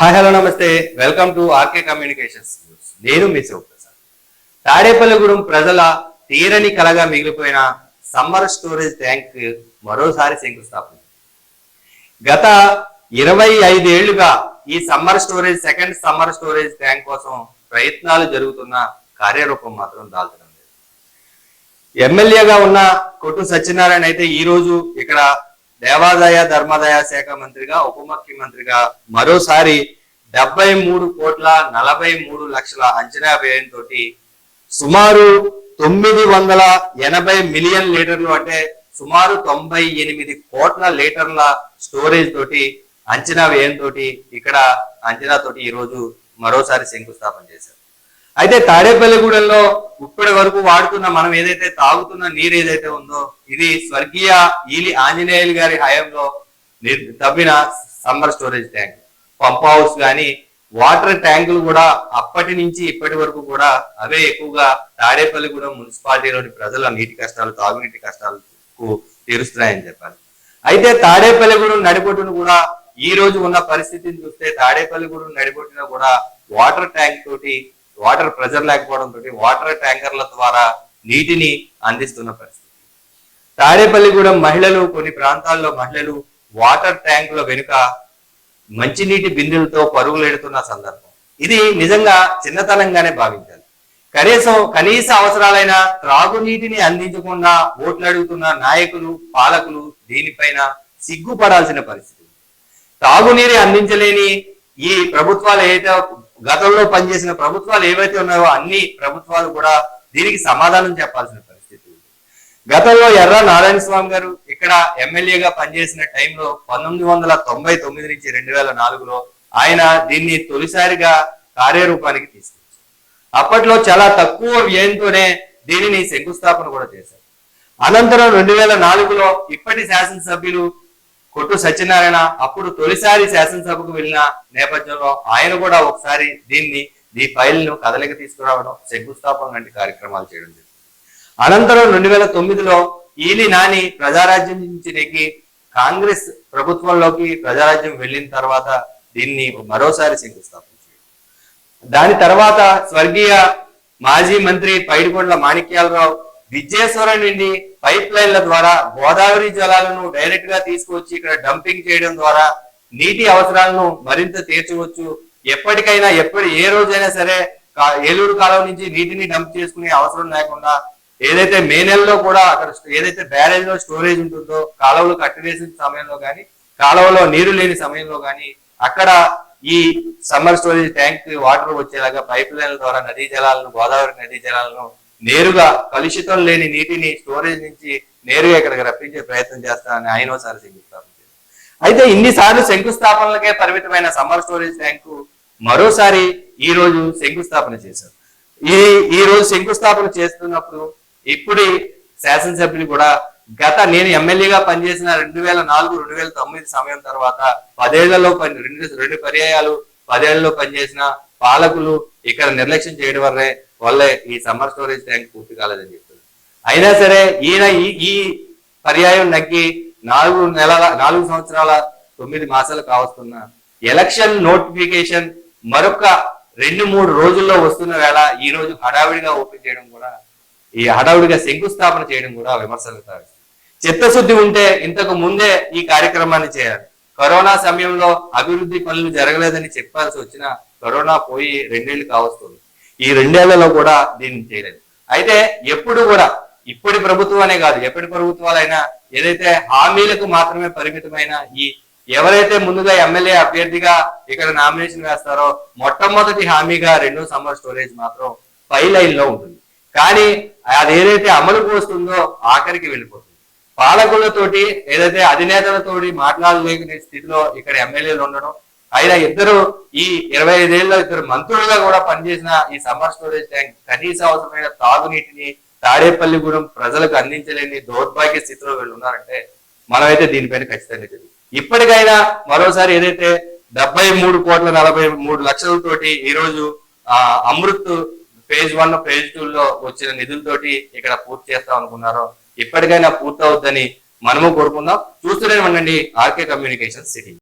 Hi hello నమస్తే. Welcome to RK communications news. నేను మీ శివప్రసాద్. తాడేపల్లిగూడెం ప్రజల తీరని కలగా మిగిలిపోయిన సమ్మర్ స్టోరేజ్ ట్యాంక్ మరోసారి శంకుస్థాపన. గత ఇరవై ఐదేళ్ళుగా ఈ summer storage second summer storage tank కోసం ప్రయత్నాలు జరుగుతున్న కార్యరూపం మాత్రం దాల్చడం లేదు. ఎమ్మెల్యేగా ఉన్న కొట్టు సత్యనారాయణ అయితే ఈ రోజు ఇక్కడ దేవాదాయ ధర్మాదాయ శాఖ మంత్రిగా ఉప ముఖ్యమంత్రిగా మరోసారి డెబ్బై మూడు కోట్ల నలభై మూడు లక్షల అంచనా వ్యయంతో సుమారు తొమ్మిది వందల ఎనభై మిలియన్ లీటర్లు అంటే సుమారు తొంభై ఎనిమిది కోట్ల లీటర్ల స్టోరేజ్ తోటి అంచనా వ్యయంతో ఇక్కడ అంచనా తోటి ఈ రోజు మరోసారి శంకుస్థాపన చేశారు. అయితే తాడేపల్లిగూడెంలో ఇప్పటి వరకు వాడుతున్న మనం ఏదైతే తాగుతున్న నీరు ఏదైతే ఉందో ఇది స్వర్గీయ ఈలి ఆంజనేయులు గారి హయాంలో తవ్విన summer storage tank. Pump house కానీ వాటర్ ట్యాంకులు కూడా అప్పటి నుంచి ఇప్పటి వరకు కూడా అవే ఎక్కువగా తాడేపల్లిగూడెం మున్సిపాలిటీలోని ప్రజల నీటి కష్టాలు తాగునీటి కష్టాలకు తీరుస్తున్నాయని చెప్పాలి. అయితే తాడేపల్లిగూడెం నడిబొట్టును కూడా ఈ రోజు ఉన్న పరిస్థితిని చూస్తే తాడేపల్లిగూడెం నడిబొట్టున కూడా వాటర్ ట్యాంక్ తోటి వాటర్ ప్రెజర్ లేకపోవడం తోటి వాటర్ ట్యాంకర్ల ద్వారా నీటిని అందిస్తున్న పరిస్థితి. తాడేపల్లిగూడెం మహిళలు కొన్ని ప్రాంతాల్లో మహిళలు వాటర్ ట్యాంకుల వెనుక మంచినీటి బిందెలతో పరుగులెడుతున్న సందర్భం. ఇది నిజంగా చిన్నతనంగానే భావించాలి. కనీసం కనీస అవసరాలైన త్రాగునీటిని అందించకుండా ఓట్లు అడుగుతున్న నాయకులు పాలకులు దీనిపైన సిగ్గుపడాల్సిన పరిస్థితి తాగునీరు అందించలేని ఈ ప్రభుత్వాలు ఏదైతే గతంలో పనిచేసిన ప్రభుత్వాలు ఏవైతే ఉన్నాయో అన్ని ప్రభుత్వాలు కూడా దీనికి సమాధానం చెప్పాల్సిన పరిస్థితి ఉంది. గతంలో ఎర్ర నారాయణ స్వామి గారు ఇక్కడ ఎమ్మెల్యేగా పనిచేసిన టైంలో పంతొమ్మిది వందల తొంభై తొమ్మిది నుంచి రెండు వేల నాలుగులో ఆయన దీన్ని తొలిసారిగా కార్యరూపానికి తీసుకొచ్చారు అప్పట్లో చాలా తక్కువ వ్యయంతోనే దీనిని శంకుస్థాపన కూడా చేశారు అనంతరం రెండు వేల నాలుగులో ఇప్పటి శాసనసభ్యులు కొట్టు సత్యనారాయణ అప్పుడు తొలిసారి శాసనసభకు వెళ్ళిన నేపథ్యంలో ఆయన కూడా ఒకసారి దీన్ని ఈ ఫైల్ను కదలిక తీసుకురావడం శంకుస్థాపన వంటి కార్యక్రమాలు చేయడం జరిగింది. అనంతరం రెండు వేల తొమ్మిదిలో ఈలి నాని ప్రజారాజ్యం నుంచి నెగ్గి కాంగ్రెస్ ప్రభుత్వంలోకి ప్రజారాజ్యం వెళ్ళిన తర్వాత దీన్ని మరోసారి శంకుస్థాపన చేయడం దాని తర్వాత స్వర్గీయ మాజీ మంత్రి పైడికొండల మాణిక్యాలరావు విజయేశ్వరం నుండి పైప్ లైన్ల ద్వారా గోదావరి జలాలను డైరెక్ట్గా తీసుకొచ్చి ఇక్కడ డంపింగ్ చేయడం ద్వారా నీటి అవసరాలను మరింత తీర్చవచ్చు. ఎప్పటికైనా ఎప్పటి ఏ రోజైనా సరే కా- ఏలూరు కాలం నుంచి నీటిని డంప్ చేసుకునే అవసరం లేకుండా ఏదైతే మే నెలలో కూడా అక్కడ ఏదైతే బ్యారేజ్లో స్టోరేజ్ ఉంటుందో కాలువలు కట్టివేసిన సమయంలో కానీ కాలువలో నీరు లేని సమయంలో కానీ అక్కడ ఈ సమ్మర్ స్టోరేజ్ ట్యాంక్ వాటర్ వచ్చేలాగా పైప్ లైన్ల ద్వారా నదీ జలాలను గోదావరి నదీ జలాలను నేరుగా కలుషితం లేని నీటిని స్టోరేజ్ నుంచి నేరుగా ఇక్కడికి రప్పించే ప్రయత్నం చేస్తానని ఆయన ఒకసారి శంకుస్థాపన చేశారు. అయితే ఇన్నిసార్లు శంకుస్థాపనలకే పరిమితమైన సమ్మర్ స్టోరేజ్ ట్యాంకు మరోసారి ఈ రోజు శంకుస్థాపన చేశారు ఈ ఈ రోజు శంకుస్థాపన చేస్తున్నప్పుడు ఇప్పుడు శాసనసభ్యులు కూడా గత నేను ఎమ్మెల్యేగా పనిచేసిన రెండు వేల నాలుగు రెండు వేల తొమ్మిది సమయం తర్వాత పదేళ్ళలో పని రెండు రెండు పర్యాయాలు పదేళ్ళలో పనిచేసిన పాలకులు ఇక్కడ నిర్లక్ష్యం చేయడం వల్లే వల్లే ఈ సమ్మర్ స్టోరేజ్ ట్యాంక్ పూర్తి కాలేదని చెప్పారు అయినా సరే ఈయన ఈ ఈ పర్యాయం నగ్గి నాలుగు నెలల నాలుగు సంవత్సరాల తొమ్మిది మాసాలు కావస్తున్న ఎలక్షన్ నోటిఫికేషన్ మరొక రెండు మూడు రోజుల్లో వస్తున్న వేళ ఈ రోజు హడావిడిగా ఓపెన్ చేయడం కూడా ఈ హడావుడిగా శంకుస్థాపన చేయడం కూడా విమర్శలు చిత్తశుద్ధి ఉంటే ఇంతకు ముందే ఈ కార్యక్రమాన్ని చేయాలి. కరోనా సమయంలో అభివృద్ధి పనులు జరగలేదని చెప్పాల్సి వచ్చిన కరోనా పోయి రెండేళ్ళు కావస్తుంది. ఈ రెండేళ్ళలో కూడా దీన్ని చేయలేదు. అయితే ఎప్పుడు కూడా ఇప్పటి ప్రభుత్వం అనే కాదు ఎప్పటి ప్రభుత్వాలైనా ఏదైతే హామీలకు మాత్రమే పరిమితమైన ఈ ఎవరైతే ముందుగా ఎమ్మెల్యే అభ్యర్థిగా ఇక్కడ నామినేషన్ వేస్తారో మొట్టమొదటి హామీగా రెండో సమ్మర్ స్టోరేజ్ మాత్రం పై లైన్లో ఉంటుంది. కానీ అది ఏదైతే అమలుకు వస్తుందో ఆఖరికి వెళ్ళిపోతుంది. పాలకులతోటి ఏదైతే అధినేతలతోటి మాట్లాడలేని స్థితిలో ఇక్కడ ఎమ్మెల్యేలు ఉండడం అయినా ఇద్దరు ఈ ఇరవై ఐదేళ్ళలో ఇద్దరు మంత్రులుగా కూడా పనిచేసిన ఈ సమ్మర్ స్టోరేజ్ ట్యాంక్ కనీస అవసరమైన తాగునీటిని తాడేపల్లిగూడెం ప్రజలకు అందించలేని దౌర్భాగ్య స్థితిలో వీళ్ళు ఉన్నారంటే మనమైతే దీనిపైన ఖచ్చితంగా తెలియదు ఇప్పటికైనా మరోసారి ఏదైతే డెబ్బై మూడు కోట్ల నలభై మూడు లక్షలతోటి ఈ రోజు ఆ Amrut phase one phase two లో వచ్చిన నిధులతోటి ఇక్కడ పూర్తి చేస్తాం అనుకున్నారో ఇప్పటికైనా పూర్తవుద్దని మనము కోరుకుందాం. చూస్తూనే ఉండండి ఆర్కే కమ్యూనికేషన్ సిటీ.